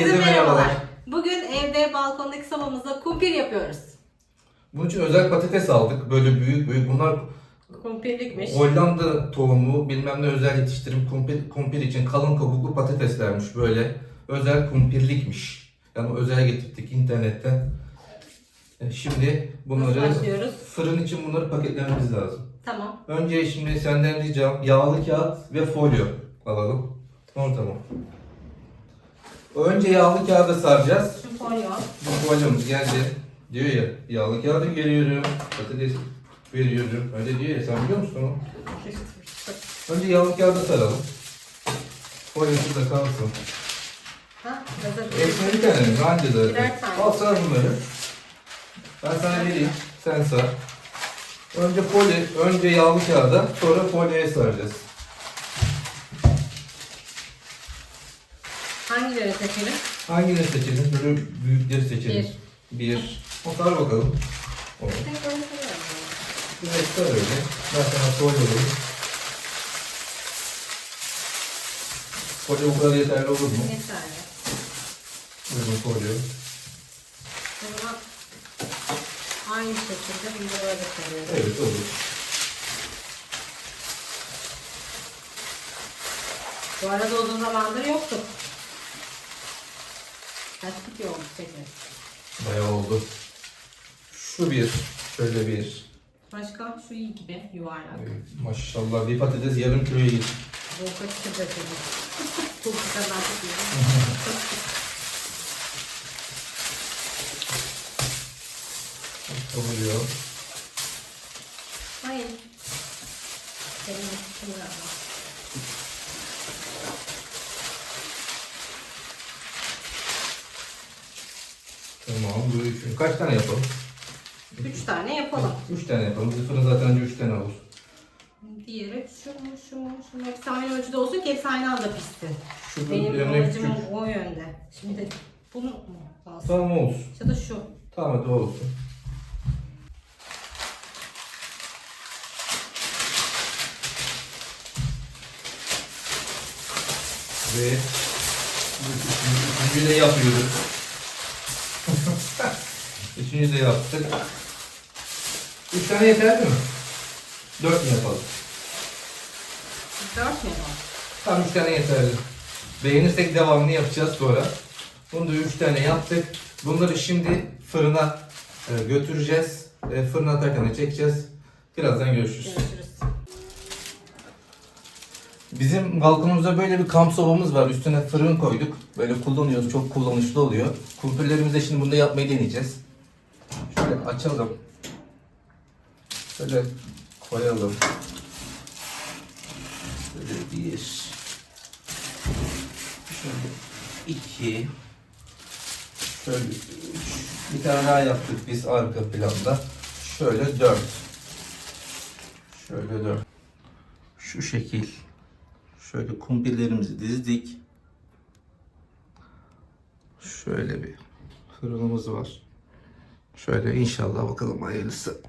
Herkese merhabalar. Bugün evde balkondaki sobamızda kumpir yapıyoruz. Bunun için özel patates aldık. Böyle büyük büyük. Bunlar Kumpirlikmiş. Hollanda tohumu bilmem ne özel yetiştirim kumpir, kumpir için kalın kabuklu patateslermiş böyle. Özel kumpirlikmiş. Yani özel getirdik internetten. E, Şimdi bunları başlıyoruz? fırın için bunları paketlememiz lazım. Tamam. Önce şimdi senden ricam yağlı kağıt ve folyo alalım. Ortamı. Önce yağlı kağıda saracağız. Şu folyo. Bu folyomuz geldi. Diyor ya yağlı kağıdı veriyorum. Patates veriyorum. Öyle diyor ya sen biliyor musun onu? Önce yağlı kağıda saralım. Folyo şurada kalsın. Ha, hazır. Hepsini bir tane mi? Da. Birer tane. Al sar bunları. Ben sana vereyim. Sen sar. Önce folyo, önce yağlı kağıda, sonra folyoya saracağız. Hangileri seçelim? Hangileri seçelim? Böyle büyükleri seçelim. Bir. Bir. O sar bakalım. O. Tek böyle seviyorum. Bir de sar öyle. Ben sana vereyim. Folyo bu kadar yeterli olur mu? Yeterli. Buyurun folyo. O zaman aynı şekilde bunu da böyle koyuyoruz. Evet olur. Bu arada uzun zamandır yoktuk. Kutu olmuş tekrar. Bayağı oldu. Şu bir. Şöyle bir. Başka şu iyi gibi yuvarlak. Ay, Maşallah bir patates yarım kiloya. Bu kaçı da dedi. Bu kadar çok iyi. Oluyor. Hayır. Senin için galiba. Tamam bu üçün. Kaç tane yapalım? Üç tane yapalım. Üç tane yapalım. Bizim fırın zaten önce üç tane olur. Diğeri şu mu şu mu şu mu hepsi aynı ölçüde olsun ki hepsi aynı anda pişsin. Şu Benim yanına amacım küçük. o yönde. Şimdi bunu mu alsın? Tamam olsun. Ya da şu. Tamam hadi o olsun. Ve üçüncüyü de yapıyoruz. Üçüncüyü de yaptık. Üç tane yeter mi? Dört mü yapalım? Dört mü yapalım? Tam üç tane yeterli. Beğenirsek devamını yapacağız sonra. Bunu da üç tane yaptık. Bunları şimdi fırına e, götüreceğiz. Fırına atarken de çekeceğiz. Birazdan görüşürüz. Görüşürüz. Bizim balkonumuzda böyle bir kamp sobamız var. Üstüne fırın koyduk. Böyle kullanıyoruz. Çok kullanışlı oluyor. Kumpirlerimizi de şimdi bunda yapmayı deneyeceğiz. Şöyle açalım. Şöyle koyalım. Şöyle bir. Şöyle iki. Şöyle üç. Bir tane daha yaptık biz arka planda. Şöyle dört. Şöyle dört. Şu şekil. Şöyle kumpirlerimizi dizdik. Şöyle bir fırınımız var. Şöyle inşallah bakalım hayırlısı.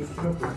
Üstüne koy.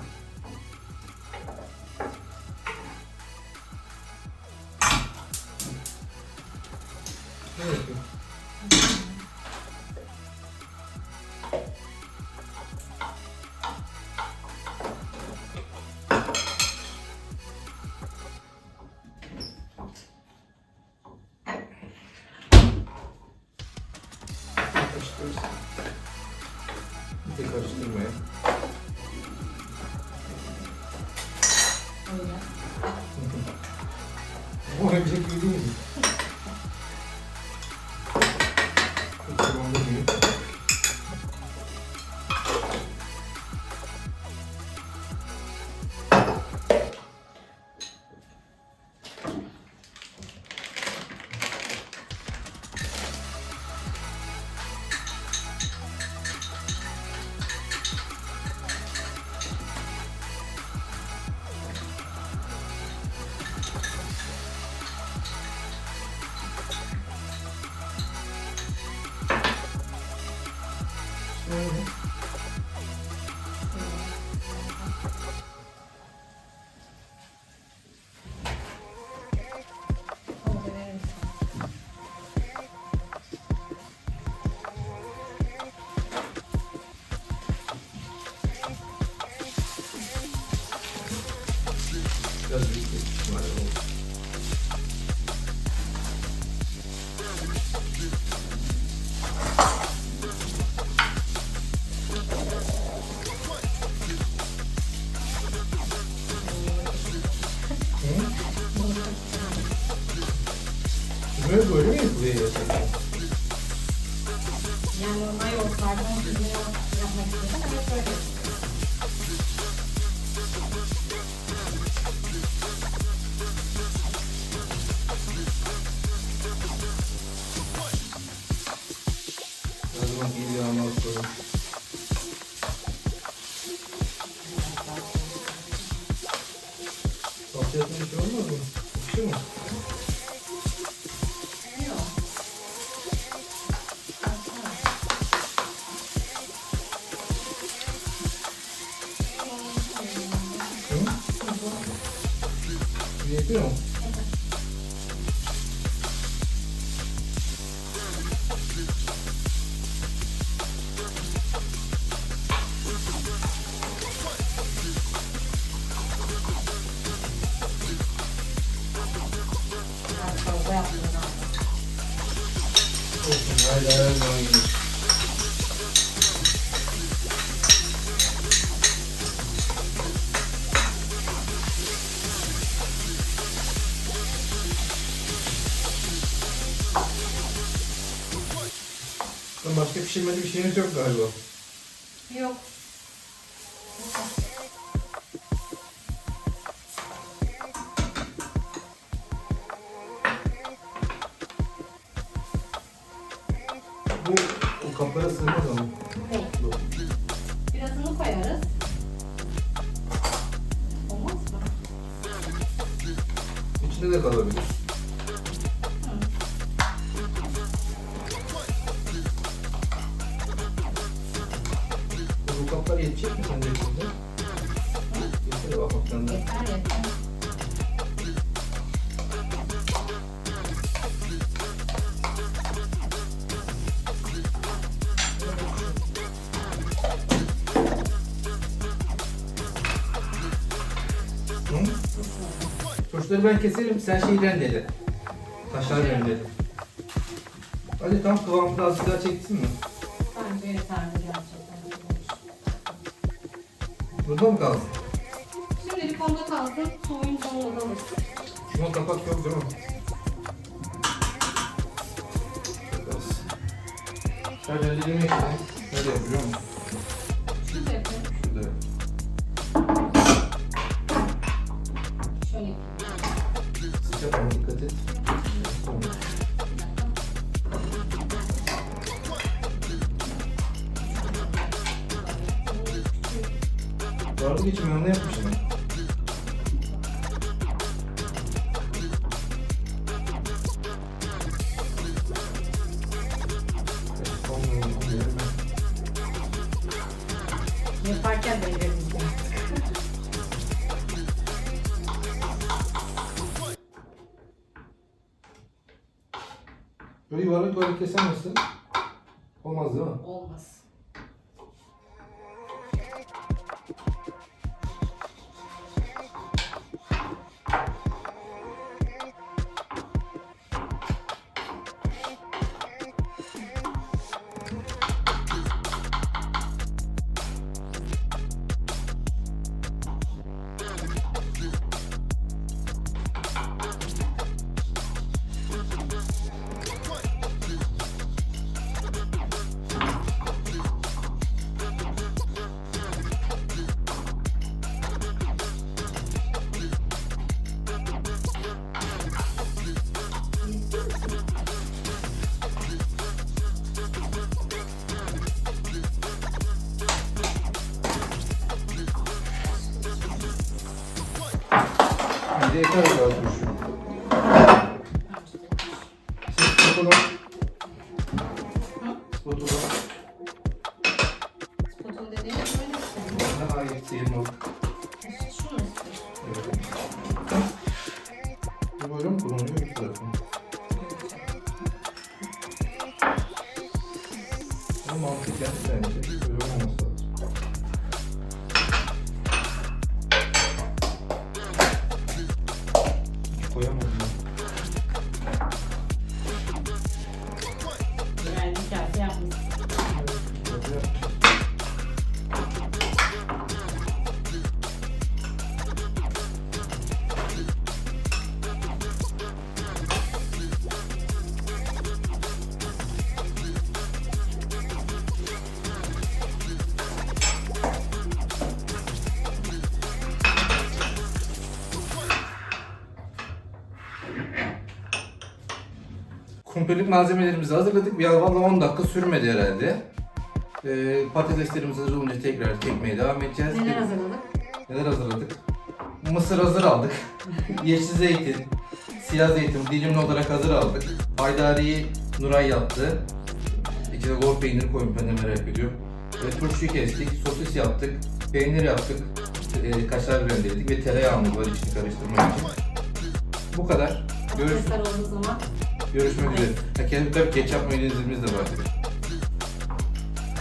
Yapıyor mu? Biraz Başka pişirmeli bir şeyiniz yok galiba. Yok. Bu kaplar yetecek mi sence içinde? Yeter bak bak benden. Yeter yeter. Hı? Turşuları ben keserim, sen şeyi rendele. Taşlar rendele. Hadi tam kıvamını azıcık daha çeksin mi? Burada mı kalsın? Şimdilik onda kalsın. Soğuyunca onu da alırız. Şuna kapak yok değil mi? Sen rendeleme işini nerede yapıyor musun? Ben ne yapmışım? Yaparken de ellerimiz Böyle yuvarlak yuvarlak kesemezsin. Olmaz değil mi? Olmaz. Bir de yeter biraz turşu. Siz spatula. Kumpirlik malzemelerimizi hazırladık. Ya vallahi 10 dakika sürmedi herhalde. Ee, patateslerimiz hazır olunca tekrar ekmeğe devam edeceğiz. Neler hazırladık? Neler hazırladık? Mısır hazır aldık. Yeşil zeytin, siyah zeytin dilimli olarak hazır aldık. Haydariyi Nuray yaptı. İçine lor peynir koymuş ben de merak ediyorum. Ve turşuyu kestik, sosis yaptık, peynir yaptık, e, kaşar rendeledik ve tereyağımız var içini karıştırmak için. Bu kadar. Görüş, Patatesler olduğu zaman görüşmek üzere. Ha, kendi tabii ketçap mayonezimiz de var.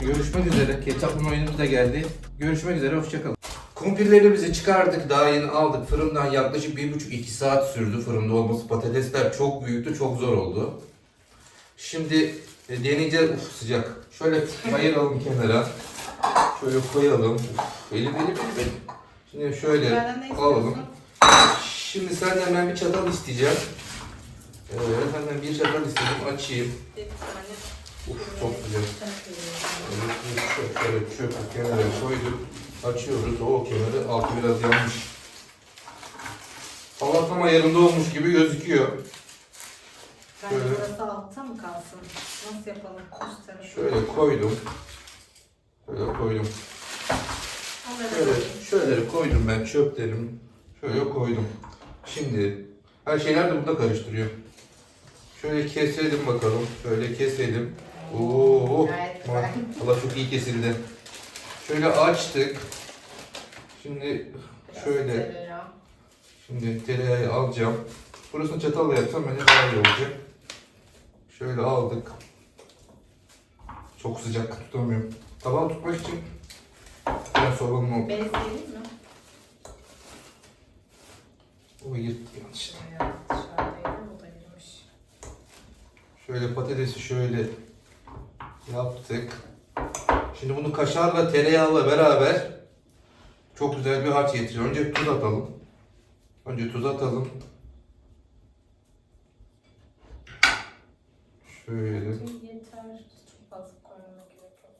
Görüşmek üzere. Ketçaplı mayonezimiz de geldi. Görüşmek üzere. Hoşçakalın. Kumpirlerimizi çıkardık, daha yeni aldık. Fırından yaklaşık 1,5-2 saat sürdü fırında olması. Patatesler çok büyüktü, çok zor oldu. Şimdi e, deneyeceğiz. Uf sıcak. Şöyle ayıralım kenara. Şöyle koyalım. Uf, elim elim elim. Şimdi şöyle alalım. Şimdi senden ben bir çatal isteyeceğim. Ee, senden bir çatal istedim. Açayım. Uf çok güzel. Evet, çöp, şöyle çöpü kenara koyduk. Açıyoruz. O kenarı altı biraz yanmış. Allah'tan ayarında olmuş gibi gözüküyor. Bence Şöyle. burası altta mı kalsın? Nasıl yapalım? Üst tarafı. Şöyle koydum. Şöyle koydum. Şöyle, şöyle koydum ben çöplerimi. Şöyle koydum. Şimdi her şeyler de burada karıştırıyor. Şöyle keselim bakalım. Şöyle keselim. Oo, Gayet güzel. Allah çok iyi kesildi. Şöyle açtık. Şimdi şöyle tereyağı. şimdi tereyağı alacağım. Burasını çatalla yapsam bence daha iyi olacak. Şöyle aldık. Çok sıcak tutamıyorum. Tabağı tutmak için biraz sorun oldu. Bez değil mi? O yırttı yanlışlıkla. Şöyle patatesi şöyle yaptık. Şimdi bunu kaşarla tereyağla beraber çok güzel bir harç getiriyor. Önce tuz atalım. Önce tuz atalım. Şöyle. Yeter. Çok fazla koymama gerek yok.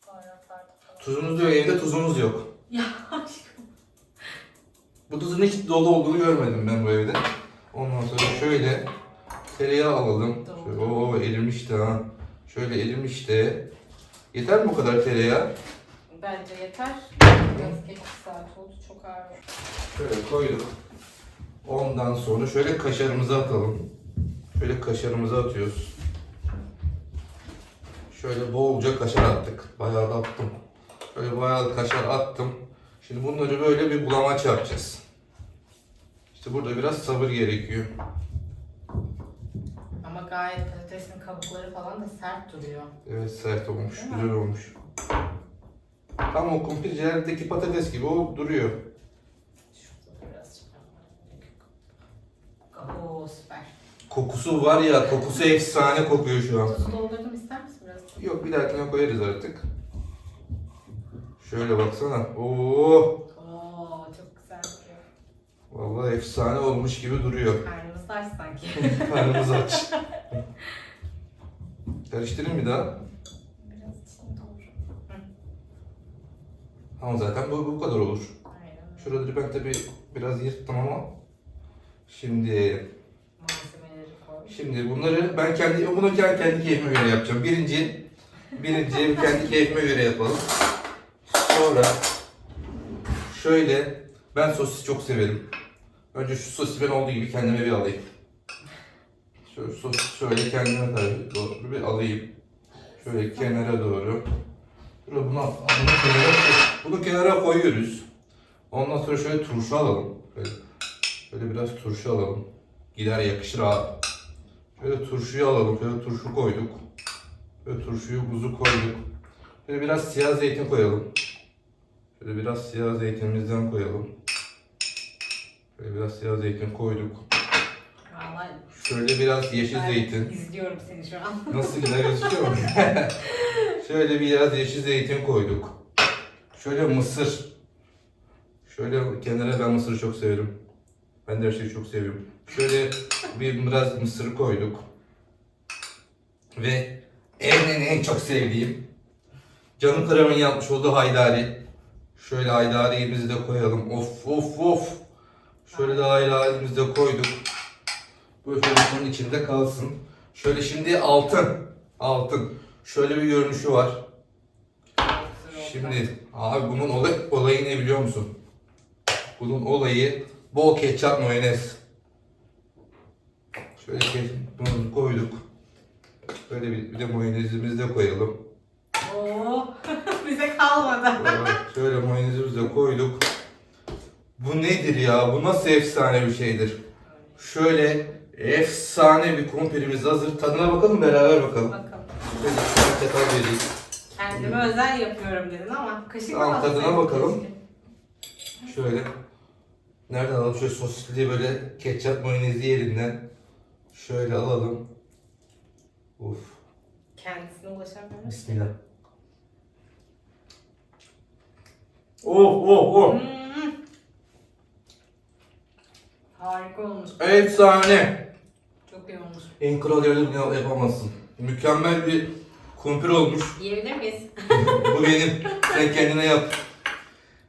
Falan. Tuzumuz yok evde tuzumuz yok. Ya aşkım. Bu tuzun hiç dolu olduğunu görmedim ben bu evde. Ondan sonra şöyle tereyağı alalım. Şöyle, oo erimişti ha. Şöyle erimişti. Yeter mi bu kadar tereyağı? Bence yeter. Biraz geç saat oldu. Çok ağır. Şöyle koyduk. Ondan sonra şöyle kaşarımızı atalım. Şöyle kaşarımızı atıyoruz. Şöyle bolca kaşar attık. Bayağı da attım. Şöyle bayağı da kaşar attım. Şimdi bunları böyle bir bulamaç yapacağız. İşte burada biraz sabır gerekiyor. Gayet patatesin kabukları falan da sert duruyor. Evet sert olmuş, Değil mi? güzel olmuş. Tam o kumpircilerdeki patates gibi o duruyor. Şurada da biraz yok. Oo süper. Kokusu var ya, kokusu efsane kokuyor şu an. Tuzu doldurdum ister misin biraz? Yok bir dahakine koyarız artık. Şöyle baksana. Oo, Oo çok güzel duruyor. vallahi efsane olmuş gibi duruyor. Karnımız aç sanki. Karnımız aç. Karıştırayım bir daha. biraz içini doğru. Ama zaten bu, bu kadar olur. Aynen. Şuraları ben tabi biraz yırttım ama. Şimdi Malzemeleri koy. Şimdi bunları ben kendi bunu kendi, kendi keyfime göre yapacağım. Birinci birinci kendi keyfime göre yapalım. Sonra şöyle ben sosis çok severim. Önce şu sosisi ben olduğu gibi kendime bir alayım. Şöyle şöyle kendime doğru bir alayım. Şöyle kenara doğru. Şöyle bunu, bunu kenara, bunu kenara koyuyoruz. Ondan sonra şöyle turşu alalım. Şöyle, şöyle biraz turşu alalım. Gider yakışır abi. Şöyle turşuyu alalım. Şöyle turşu koyduk. Şöyle turşuyu kuzu koyduk. Şöyle biraz siyah zeytin koyalım. Şöyle biraz siyah zeytinimizden koyalım. Şöyle biraz siyah zeytin koyduk. Vallahi Şöyle biraz yeşil ben zeytin. izliyorum seni şu an. Nasıl güzel gözüküyor mu? Şöyle biraz yeşil zeytin koyduk. Şöyle mısır. Şöyle kenara ben mısırı çok severim. Ben de her şeyi çok seviyorum. Şöyle bir biraz mısır koyduk. Ve en en en çok sevdiğim Canım Karam'ın yapmış olduğu haydari. Şöyle haydarimizi de koyalım. Of of of. Şöyle de haydarimizi de koyduk. Böyle bunun içinde kalsın. Şöyle şimdi altın. Altın. Şöyle bir görünüşü var. Şimdi abi bunun olay, olayı ne biliyor musun? Bunun olayı bol ketçap mayonez. Şöyle bunu koyduk. Böyle bir, bir de mayonezimizi de koyalım. Oo, bize kalmadı. Evet, şöyle mayonezimizi de koyduk. Bu nedir ya? Bu nasıl efsane bir şeydir? Şöyle efsane bir kumpirimiz hazır. Tadına bakalım beraber bakalım. Bakalım. Şöyle bir vereyim. Kendime özel yapıyorum dedin ama kaşıkla Tamam, tadına bakalım. Şöyle. Nereden alalım? Şöyle sosisli böyle ketçap mayonezi yerinden. Şöyle alalım. Uf. Kendisine ulaşamıyorum. Bismillah. Oh oh oh. Hmm. Harika olmuş. Efsane. Çok iyi olmuş. En kral yerleri bunu yapamazsın. Mükemmel bir kumpir olmuş. Yiyebilir miyiz? Bu benim. Sen kendine yap.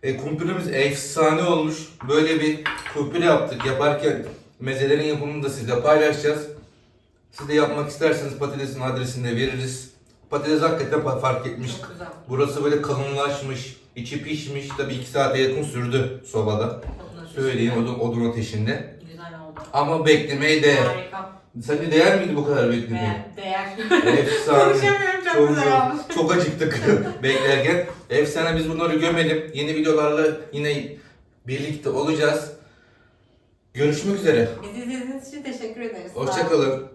E, kumpirimiz efsane olmuş. Böyle bir kumpir yaptık. Yaparken mezelerin yapımını da sizle paylaşacağız. Siz de yapmak isterseniz patatesin adresini de veririz. Patates hakikaten fa- fark etmiş. Çok güzel. Burası böyle kalınlaşmış, içi pişmiş. Tabii 2 saate yakın sürdü sobada. Söyleyeyim odun, odun ateşinde. Güzel oldu. Ama beklemeye değer. Harika. Sence değer miydi bu kadar beklemeye? Değer. Değer. Efsane. Konuşamıyorum çok, Çok, güzel olmuş. çok acıktık beklerken. Efsane biz bunları gömelim. Yeni videolarla yine birlikte olacağız. Görüşmek üzere. Bizi izlediğiniz için teşekkür ederiz. Hoşçakalın.